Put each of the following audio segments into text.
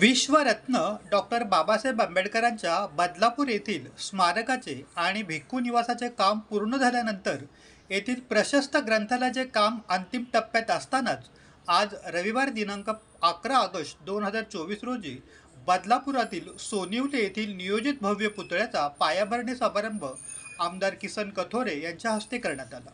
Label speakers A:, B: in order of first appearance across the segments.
A: विश्वरत्न doctor Babasaheb आंबेडकरांच्या बदलापूर येथील स्मारकाचे आणि भिक्खू निवासाचे काम पूर्ण झाल्यानंतर येथील प्रशस्त ग्रंथालयाचे काम अंतिम टप्प्यात असतानाच आज रविवार दिनांक अकरा ऑगस्ट दोन हजार चोवीस रोजी बदलापुरातील सोनिवले येथील नियोजित भव्य पुतळ्याचा पायाभरणी समारंभ आमदार किसन कथोरे यांच्या हस्ते करण्यात आला.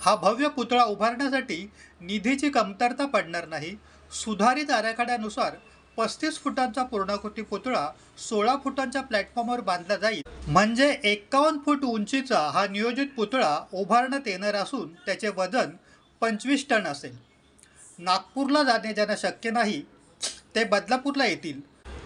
A: हा भव्य पुतळा उभारण्यासाठी निधीची कमतरता पडणार नाही. सुधारित आराखड्यानुसार पस्तीस फुटांचा पूर्णाकृती पुतळा सोळा फुटांच्या प्लॅटफॉर्मवर बांधला जाईल. म्हणजे एक्कावन्न फूट उंचीचा हा नियोजित पुतळा उभारण्यात येणार असून त्याचे वजन पंचवीस टन असेल. नागपूरला जाणे ज्यांना शक्य नाही ते बदलापूरला येतील.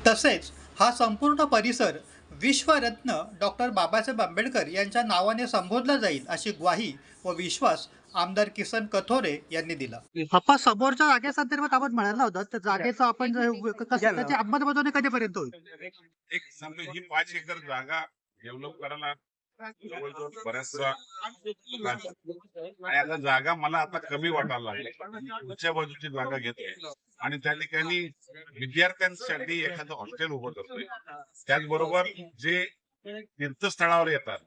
A: तसेच हा संपूर्ण परिसर विश्वरत्न डॉक्टर बाबासाहेब आंबेडकर यांच्या नावाने संबोधला जाईल अशी ग्वाही व विश्वास आमदार किसन कथोरे यांनी दिला. पप्पा समोरच्या जागेसंदर्भात आपण म्हणाला होता त्या जागेचं आपण त्याची अंमलबजावणी कधीपर्यंत होईल?
B: ही पाच एकर जागा डेव्हलप करायला जवळजवळ बऱ्याचसा जागा मला आता कमी वाटायला लागली. पुढच्या बाजूची जागा घेतोय आणि त्या ठिकाणी विद्यार्थ्यांसाठी एखादं हॉस्टेल उभं करतोय. त्याचबरोबर जे तीर्थस्थळावर येतात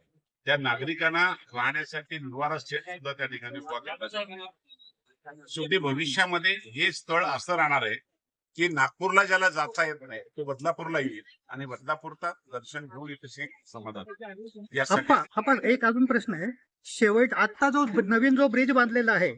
B: त्या नागरिकांना राहण्यासाठी निवारा सेट सुद्धा त्या ठिकाणी उभा करतात शेवटी भविष्यामध्ये हे स्थळ असं राहणार आहे की नागपूरला ज्याला जाता येत नाही तो बदलापूरला येईल आणि बदलापूरचा दर्शन घेऊन इथे समाधान
A: आपण एक अजून प्रश्न आहे. शेवट आता जो नवीन जो ब्रिज बांधलेला आहे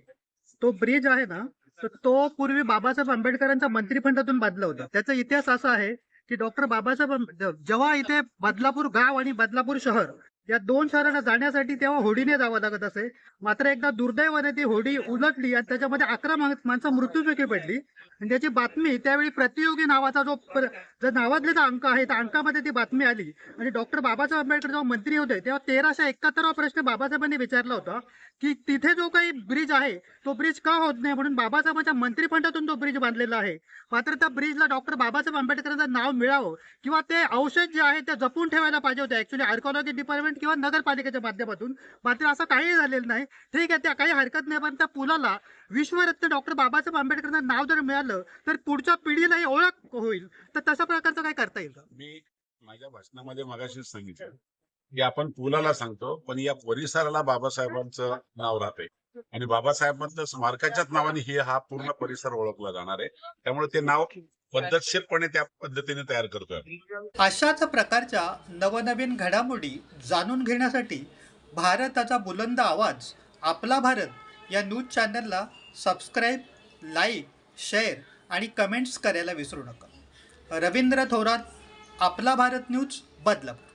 A: तो ब्रिज आहे ना तर तो पूर्वी बाबासाहेब आंबेडकरांच्या मंत्रिफंडातून बांधला होता. त्याचा इतिहास असा आहे की डॉक्टर बाबासाहेब जेव्हा इथे बदलापूर गाव आणि बदलापूर शहर या दोन शहरांना जाण्यासाठी तेव्हा होडीने जावं लागत असे. मात्र एकदा दुर्दैवाने ती होडी उलटली आणि त्याच्यामध्ये अकरा माणसं मृत्यूमुखी पडली. आणि त्याची बातमी त्यावेळी प्रतियोगी नावाचा जो प्र- जो अंक आहे त्या अंकामध्ये ती बातमी आली. आणि डॉक्टर बाबासाहेब आंबेडकर जेव्हा मंत्री होते तेव्हा तेराशे एकाहत्तरावा प्रश्न बाबासाहेबांनी विचारला होता की तिथे जो काही ब्रिज आहे तो ब्रिज का होत नाही? म्हणून बाबासाहेबांच्या मंत्रिफंडातून तो ब्रिज बांधलेला आहे. मात्र त्या ब्रिजला डॉक्टर बाबासाहेब आंबेडकरांचं नाव मिळावं किंवा ते अवशेष जे आहे ते जपून ठेवायला पाहिजे होते. ऍक्च्युली आर्कॉलॉजी डिपार्टमेंट किंवा नगरपालिकेच्या माध्यमातून मात्र असं काही झालेलं नाही. ठीक आहे त्या काही हरकत नाही पण त्या पुलाला विश्वरत्न डॉक्टर बाबासाहेब आंबेडकरांचं नाव जर मिळालं तर पुढच्या पिढीलाही ओळख होईल. तर तशा प्रकारचं काय करता येईल?
B: मी माझ्या भाषणामध्ये मगाशीच सांगितलं की आपण पुलाला सांगतो पण या परिसराला बाबासाहेबांचं नाव राहते. आणि बाबासाहेबांचं स्मारकाच्याच नावाने हे हा पूर्ण परिसर ओळखला जाणार आहे. त्यामुळे ते नाव पद्धतशीरपणे त्या पद्धतीने तयार करतोय
A: अशाच प्रकारच्या नवनवीन घडामोडी जाणून घेण्यासाठी भारताचा बुलंद आवाज आपला भारत या न्यूज चॅनलला सबस्क्राईब लाईक शेअर आणि कमेंट्स करायला विसरू नका. रवींद्र थोरात आपला भारत न्यूज बदलापूर